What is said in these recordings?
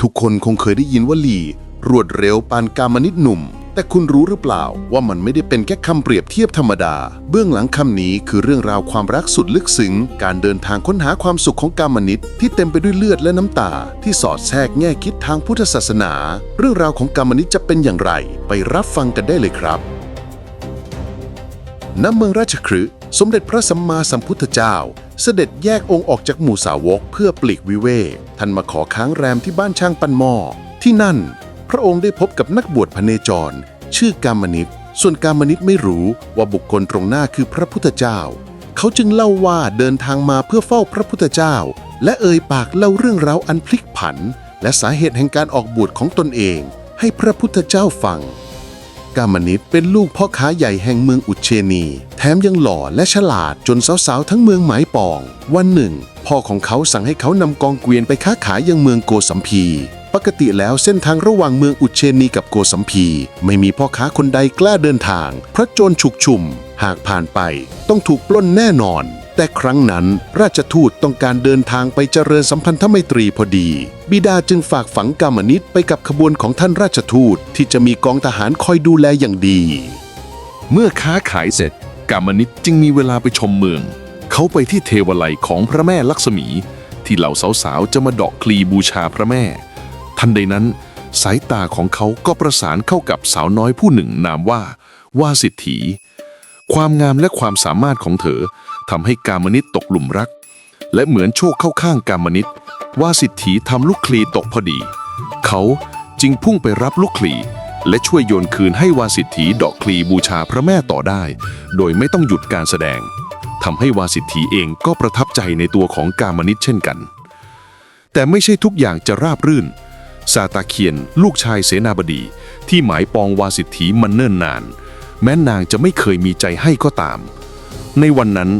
ทุกคนคงเคยได้ยินว่าลีรวดเร็วปานกามนิตหนุ่ม แต่คุณรู้หรือเปล่าว่ามันไม่ได้เป็นแค่คำเปรียบเทียบธรรมดา เบื้องหลังคำนี้คือเรื่องราวความรักสุดลึกซึ้ง การเดินทางค้นหาความสุขของกามนิตที่เต็มไปด้วยเลือดและน้ำตา ที่สอดแทรกแง่คิดทางพุทธศาสนา เรื่องราวของกามนิตจะเป็นอย่างไร ไปรับฟังกันได้เลยครับณเมืองราชคฤห์สมเด็จพระสัมมาสัมพุทธเจ้า เสด็จแยกองค์ออกจากหมู่สาวกเพื่อปลีกวิเวกท่านมาขอค้างแรมที่บ้านช่างปันหม้อที่นั่น พระองค์ได้พบกับนักบวชพเนจร ชื่อกามนิตส่วนกามนิตไม่รู้ว่าบุคคลตรงหน้าคือพระพุทธเจ้า เขาจึงเล่าว่าเดินทางมาเพื่อเฝ้าพระพุทธเจ้า และเอ่ยปากเล่าเรื่องราวอันพลิกผัน และสาเหตุแห่งการออกบวชของตนเอง ให้พระพุทธเจ้าฟัง กามนิตเป็นลูกพ่อค้าใหญ่แห่งเมืองอุเชนี แถมยังหล่อและฉลาดจนสาวๆทั้งเมืองหมายปอง วันหนึ่ง พ่อของเขาสั่งให้เขานำกองเกวียนไปค้าขายยังเมืองโกสัมพี ปกติแล้วเส้นทางระหว่างเมืองอุเชนีกับโกสัมพี ไม่มีพ่อค้าคนใดกล้าเดินทาง เพราะโจรฉุกชุม หากผ่านไปต้องถูกปล้นแน่นอน แต่ครั้งนั้น ราชทูตต้องการเดินทางไปเจริญสัมพันธไมตรีพอดี บิดาจึงฝากฝังกามนิตไปกับขบวนของท่านราชทูตที่จะมีกองทหารคอยดูแลอย่างดี เมื่อค้าขายเสร็จ กามนิตจึงมีเวลาไปชมเมือง เขาไปที่เทวไลยของพระแม่ลักษมี ที่เหล่าสาวๆจะมาดาะคลีบูชาพระแม่ ทันใดนั้น สายตาของเขาก็ประสานเข้ากับสาวน้อยผู้หนึ่งนามว่า วาสิทธีความงามและความสามารถของเธอทำให้กามนิตตกหลุมรัก และเหมือนโชคเข้าข้างกามนิตว่าสิทธีทำลูกคลีตกพอดี เขาจึงพุ่งไปรับลูกคลี และช่วยโยนคืนให้วาสิทธีดอกคลีบูชาพระแม่ต่อได้ โดยไม่ต้องหยุดการแสดงทำให้วาสิทธีเองก็ประทับใจในตัวของกามนิตเช่นกัน แต่ไม่ใช่ทุกอย่างจะราบรื่นซาตาเคียน ลูกชายเสนาบดี ที่หมายปองวาสิทธีมันเนิ่นนาน แม้นางจะไม่เคยมีใจให้ก็ตาม ในวันนั้น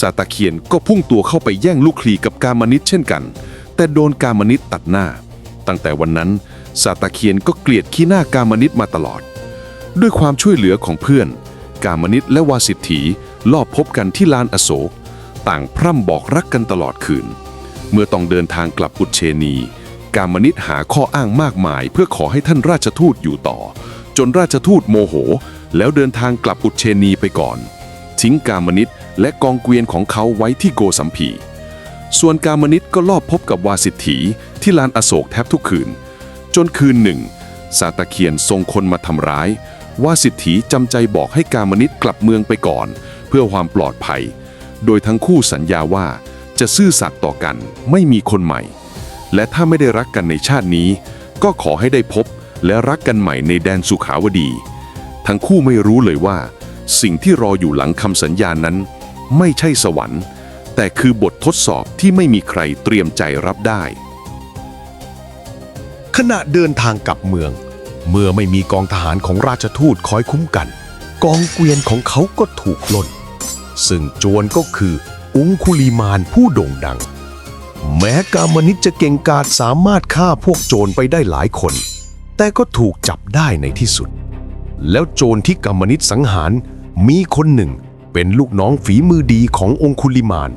ซาตาเคียนก็พุ่งตัวเข้าไปแย่งลูกคลีกับกามนิตเช่นกัน แต่โดนกามนิตตัดหน้า ตั้งแต่วันนั้น ซาตาเคียนก็เกลียดขี้หน้ากามนิตมาตลอด ด้วยความช่วยเหลือของเพื่อน กามนิตและวาสิทธีลอบพบกันที่ลานอโศก ต่างพร่ำบอกรักกันตลอดคืน เมื่อต้องเดินทางกลับอุเชนี กามนิตหาข้ออ้างมากมาย เพื่อขอให้ท่านราชทูตอยู่ต่อ จนราชทูตโมโห แล้วเดินทางกลับอุเชนีไปก่อน ทิ้งกามนิตและกองเกวียนของเขาไว้ที่โกสัมพีส่วนกามนิตก็ลอบพบกับวาสิทธีที่ลานอโศกแทบทุกคืน จนคืนหนึ่งซาตาเคียนส่งคนมาทำร้าย ว่าสิทธีจำใจบอกให้กามนิตกลับเมืองไปก่อน เพื่อความปลอดภัย โดยทั้งคู่สัญญาว่าจะซื่อสัตย์ต่อกันไม่มีคนใหม่ และถ้าไม่ได้รักกันในชาตินี้ ก็ขอให้ได้พบและรักกันใหม่ในแดนสุขาวดี ทั้งคู่ไม่รู้เลยว่า สิ่งที่รออยู่หลังคำสัญญานั้น ไม่ใช่สวรรค์ แต่คือบททดสอบที่ไม่มีใครเตรียมใจรับได้ ขณะเดินทางกลับเมือง เมื่อไม่มีกองทหารของราชทูตคอยคุ้มกัน กองเกวียนของเขาก็ถูกล่นซึ่งโจรก็คือองคุลีมานผู้โด่งดัง แม้กามนิตจะเก่งกาจสามารถฆ่าพวกโจรไปได้หลายคน แต่ก็ถูกจับได้ในที่สุด แล้วโจรที่กามนิตสังหารมีคนหนึ่งเป็นลูกน้องฝีมือดีขององคุลิมาน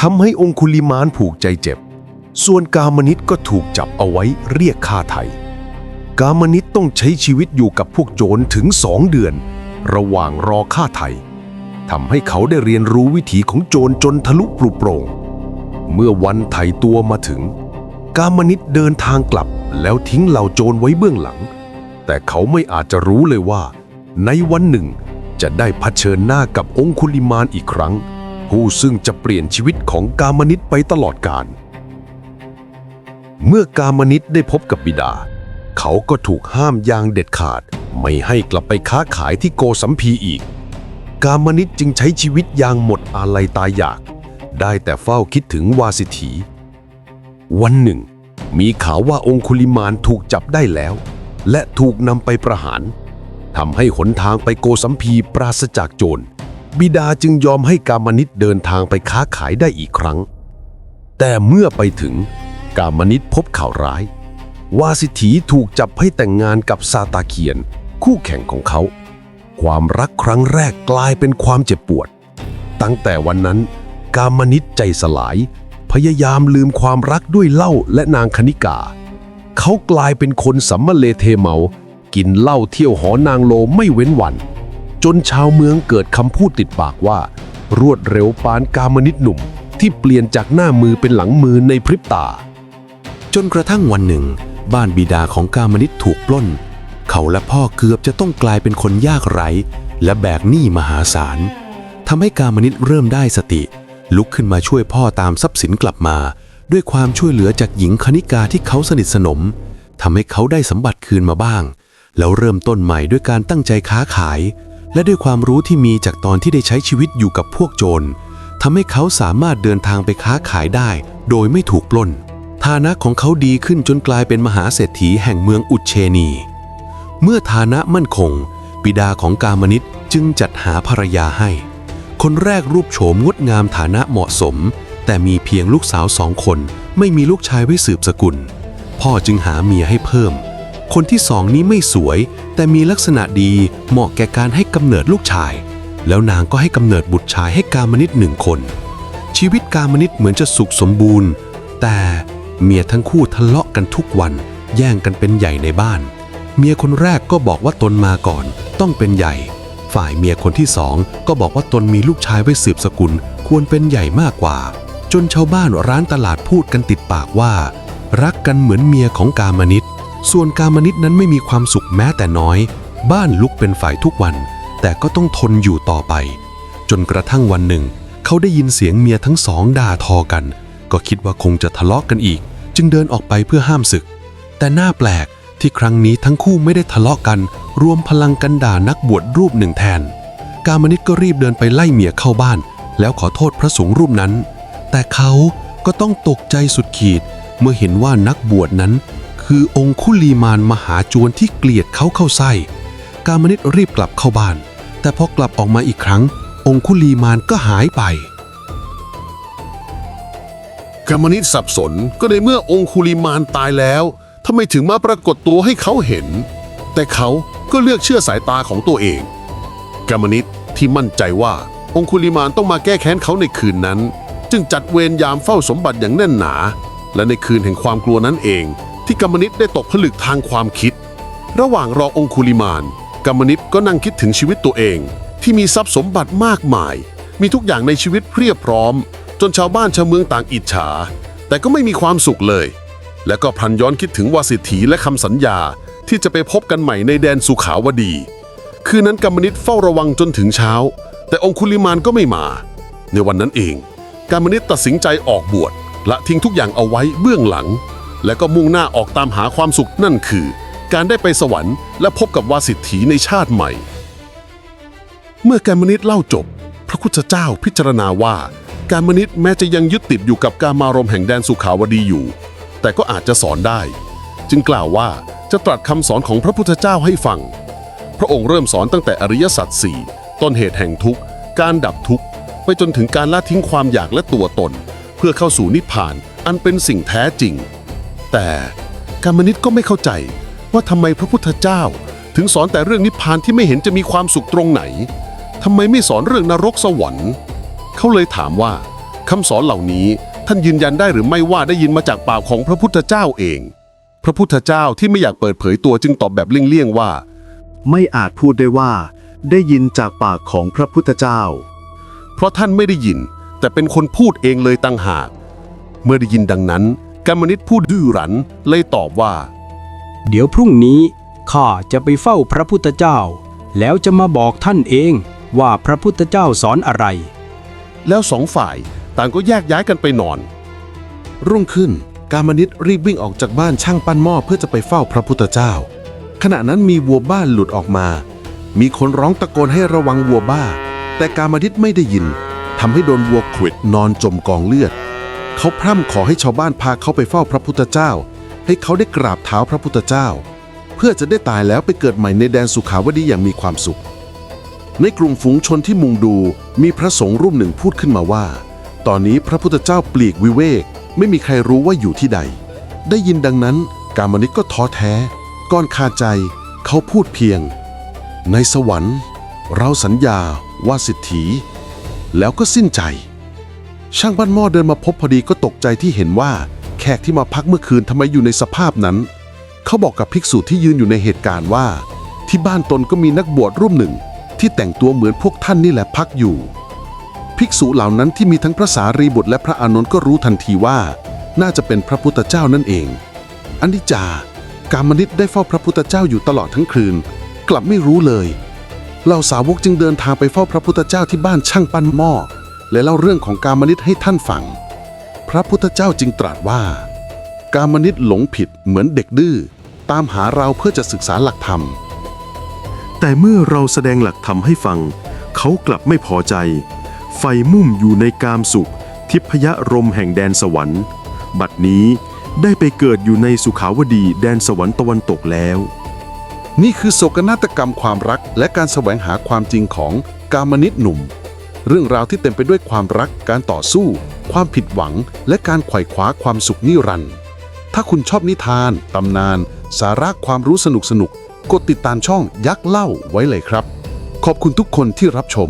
ทำให้องคุลิมานผูกใจเจ็บ ส่วนกามนิตก็ถูกจับเอาไว้เรียกค่าไถ่กามนิตต้องใช้ชีวิตอยู่กับพวกโจรถึงสองเดือน ระหว่างรอค่าไถ่ทำให้เขาได้เรียนรู้วิถีของโจรจนทะลุปลุโปร่ง เมื่อวันไถ่ตัวมาถึง กามนิตเดินทางกลับแล้วทิ้งเหล่าโจรไว้เบื้องหลัง แต่เขาไม่อาจจะรู้เลยว่า ในวันหนึ่งจะได้เผชิญหน้ากับองคุลิมานอีกครั้ง ผู้ซึ่งจะเปลี่ยนชีวิตของกามนิตไปตลอดกาล เมื่อกามนิตได้พบกับบิดา เขาก็ถูกห้ามอย่างเด็ดขาด ไม่ให้กลับไปค้าขายที่โกสัมพีอีก กามนิตจึงใช้ชีวิตอย่างหมดอาลัยตายอยาก ได้แต่เฝ้าคิดถึงวาสิทธีวันหนึ่ง มีข่าวว่าองคุลิมานถูกจับได้แล้ว และถูกนำไปประหารทำให้หนทางไปโกสัมพีปราศจากโจรบิดาจึงยอมให้กามนิตเดินทางไปค้าขายได้อีกครั้ง แต่เมื่อไปถึง กามนิตพบข่าวร้าย วาสิทธีถูกจับให้แต่งงานกับซาตาเคียน คู่แข่งของเขา ความรักครั้งแรกกลายเป็นความเจ็บปวด ตั้งแต่วันนั้นกามนิตใจสลาย พยายามลืมความรักด้วยเหล้าและนางคณิกา เขากลายเป็นคนสัมมะเลเทเมา กินเหล้าเที่ยวหอนางโลไม่เว้นวัน จนชาวเมืองเกิดคำพูดติดปากว่า รวดเร็วปานกามนิดหนุ่มที่เปลี่ยนจากหน้ามือเป็นหลังมือในพริบตา จนกระทั่งวันหนึ่ง บ้านบิดาของกามนิตถูกปล้น เขาและพ่อเกือบจะต้องกลายเป็นคนยากไร้ และแบกหนี้มหาศาลทำให้กามนิตเริ่มได้สติ ลุกขึ้นมาช่วยพ่อตามทรัพย์สินกลับมา ด้วยความช่วยเหลือจากหญิงคณิกาที่เขาสนิทสนมทำให้เขาได้สมบัติคืนมาบ้าง แล้วเริ่มต้นใหม่ด้วยการตั้งใจค้าขาย และด้วยความรู้ที่มีจากตอนที่ได้ใช้ชีวิตอยู่กับพวกโจรทำให้เขาสามารถเดินทางไปค้าขายได้ โดยไม่ถูกปล้น ฐานะของเขาดีขึ้นจนกลายเป็นมหาเศรษฐีแห่งเมืองอุเชนี เมื่อฐานะมั่นคง บิดาของกามนิตจึงจัดหาภรรยาให้ คนแรกรูปโฉมงดงามฐานะเหมาะสม แต่มีเพียงลูกสาวสองคนไม่มีลูกชายไว้สืบสกุล พ่อจึงหาเมียให้เพิ่ม คนที่สองนี้ไม่สวย แต่มีลักษณะดีเหมาะแก่การให้กำเนิดลูกชาย แล้วนางก็ให้กำเนิดบุตรชายให้กามนิตหนึ่งคน ชีวิตกามนิตเหมือนจะสุขสมบูรณ์ แต่ เมียทั้งคู่ทะเลาะกันทุกวัน แย่งกันเป็นใหญ่ในบ้าน เมียคนแรกก็บอกว่าตนมาก่อน ต้องเป็นใหญ่ ฝ่ายเมียคนที่สองก็บอกว่าตนมีลูกชายไว้สืบสกุล ควรเป็นใหญ่มากกว่า จนชาวบ้านร้านตลาดพูดกันติดปากว่า รักกันเหมือนเมียของกามนิตส่วนกามนิตนั้นไม่มีความสุขแม้แต่น้อย บ้านลุกเป็นฝ่ายทุกวัน แต่ก็ต้องทนอยู่ต่อไป จนกระทั่งวันหนึ่ง เขาได้ยินเสียงเมียทั้งสองด่าทอกัน ก็คิดว่าคงจะทะเลาะกันอีก จึงเดินออกไปเพื่อห้ามศึก แต่หน่าแปลกที่ครั้งนี้ทั้งคู่ไม่ได้ทะเลาะกัน รวมพลังกันด่านักบวชรูปหนึ่งแทน กามนิตก็รีบเดินไปไล่เมียเข้าบ้าน แล้วขอโทษพระสงฆ์รูปนั้น แต่เขาก็ต้องตกใจสุดขีด เมื่อเห็นว่านักบวชนั้น คือองคุลีมานมหาจวนที่เกลียดเขาเข้าไส้ กามนิตรีบกลับเข้าบ้าน แต่พอกลับออกมาอีกครั้ง องคุลีมานก็หายไป กามนิตสับสนก็ในเมื่อองคุลิมานตายแล้วทำไมถึงมาปรากฏตัวให้เขาเห็น แต่เขาก็เลือกเชื่อสายตาของตัวเองกามนิตที่มั่นใจว่าองคุลิมานต้องมาแก้แค้นเขาในคืนนั้น จึงจัดเวรยามเฝ้าสมบัติอย่างแน่นหนา และในคืนแห่งความกลัวนั้นเอง ที่กามนิตได้ตกผลึกทางความคิด ระหว่างรอองคุลิมานกามนิตก็นั่งคิดถึงชีวิตตัวเอง ที่มีทรัพย์สมบัติมากมาย มีทุกอย่างในชีวิตเพียบพร้อม จนชาวบ้านชาวเมืองต่างอิจฉา แต่ก็ไม่มีความสุขเลย และก็พลันย้อนคิดถึงวาสิทธีและคำสัญญาที่จะไปพบกันใหม่ในแดนสุขาวดี คืนนั้นกามนิตเฝ้าระวังจนถึงเช้า แต่องคุลิมานก็ไม่มา ในวันนั้นเองกามนิตตัดสินใจออกบวชละทิ้งทุกอย่างเอาไว้เบื้องหลัง และก็มุ่งหน้าออกตามหาความสุขนั่นคือ การได้ไปสวรรค์และพบกับวาสิทธีในชาติใหม่ เมื่อการมนิตเล่าจบ พระพุทธเจ้าพิจารณาว่า การมนิตแม้จะยังยึดติดอยู่กับการมารมแห่งแดนสุขาวดีอยู่ แต่ก็อาจจะสอนได้ จึงกล่าวว่าจะตรัสคำสอนของพระพุทธเจ้าให้ฟัง พระองค์เริ่มสอนตั้งแต่อริยสัจสี่ต้นเหตุแห่งทุกข์ การดับทุกข์ ไปจนถึงการละทิ้งความอยากและตัวตน เพื่อเข้าสู่นิพพานอันเป็นสิ่งแท้จริง แต่การมนิตก็ไม่เข้าใจว่าทำไมพระพุทธเจ้า ถึงสอนแต่เรื่องนิพพานที่ไม่เห็นจะมีความสุขตรงไหนทำไมไม่สอนเรื่องนรกสวรรค์ เขาเลยถามว่าคำสอนเหล่านี้ท่านยืนยันได้หรือไม่ว่าได้ยินมาจากปากของพระพุทธเจ้าเอง พระพุทธเจ้าที่ไม่อยากเปิดเผยตัวจึงตอบแบบเลี่ยงๆว่า ไม่อาจพูดได้ว่า ได้ยินจากปากของพระพุทธเจ้า เพราะท่านไม่ได้ยิน แต่เป็นคนพูดเองเลยตั้งหาก เมื่อได้ยินดังนั้นกามนิตพูดดื้อรั้นเลยตอบว่า เดี๋ยวพรุ่งนี้ข้าจะไปเฝ้าพระพุทธเจ้า แล้วจะมาบอกท่านเองว่าพระพุทธเจ้าสอนอะไร แล้วสองฝ่ายต่างก็แยกย้ายกันไปนอน รุ่งขึ้นกามนิตรีบวิ่งออกจากบ้านช่างปั้นหม้อเพื่อจะไปเฝ้าพระพุทธเจ้า ขณะนั้นมีวัวบ้านหลุดออกมา มีคนร้องตะโกนให้ระวังวัวบ้า แต่กามนิตไม่ได้ยินทำให้โดนวัวขวิดนอนจมกองเลือด เขาพร่ำขอให้ชาวบ้านพาเขาไปเฝ้าพระพุทธเจ้า ให้เขาได้กราบเท้าพระพุทธเจ้า เพื่อจะได้ตายแล้วไปเกิดใหม่ในแดนสุขาวดีอย่างมีความสุข ในกลุ่มฝูงชนที่มุงดูมีพระสงฆ์รูปหนึ่งพูดขึ้นมาว่า ตอนนี้พระพุทธเจ้าปลีกวิเวก ไม่มีใครรู้ว่าอยู่ที่ใด ได้ยินดังนั้นกามนิตก็ท้อแท้ก่อนคาใจ เขาพูดเพียง ในสวรรค์ เราสัญญาว่าสิทธีแล้วก็สิ้นใจ ช่างบ้านหม้อเดินมาพบพอดีก็ตกใจที่เห็นว่า แขกที่มาพักเมื่อคืนทำไมอยู่ในสภาพนั้น เขาบอกกับภิกษุที่ยืนอยู่ในเหตุการณ์ว่า ที่บ้านตนก็มีนักบวชรูปหนึ่ง ที่แต่งตัวเหมือนพวกท่านนี่แหละพักอยู่ ภิกษุเหล่านั้นที่มีทั้งพระสารีบุตรและพระอานนท์ก็รู้ทันทีว่า น่าจะเป็นพระพุทธเจ้านั่นเองอันนิจากามนิตได้เฝ้าพระพุทธเจ้าอยู่ตลอดทั้งคืน กลับไม่รู้เลยเหล่าสาวกจึงเดินทางไปเฝ้าพระพุทธเจ้าที่บ้านช่างปั้นหม้อและเล่าเรื่องของกามนิตให้ท่านฟัง พระพุทธเจ้าจึงตรัสว่า กามนิตหลงผิดเหมือนเด็กดื้อตามหาเราเพื่อจะศึกษาหลักธรรม แต่เมื่อเราแสดงหลักธรรมให้ฟัง เขากลับไม่พอใจ ไฟมุ่มอยู่ในกามสุข ทิพยรมแห่งแดนสวรรค์ บัดนี้ได้ไปเกิดอยู่ในสุขาวดีแดนสวรรค์ตะวันตกแล้ว นี่คือโศกนาฏกรรมความรักและการแสวงหาความจริงของกามนิตหนุ่ม เรื่องราวที่เต็มไปด้วยความรัก การต่อสู้ ความผิดหวัง และการไขว่คว้าความสุขนิรันดร์ถ้าคุณชอบนิทาน ตำนาน สาระความรู้สนุกสนุก กดติดตามช่องยักษ์เล่าไว้เลยครับ ขอบคุณทุกคนที่รับชม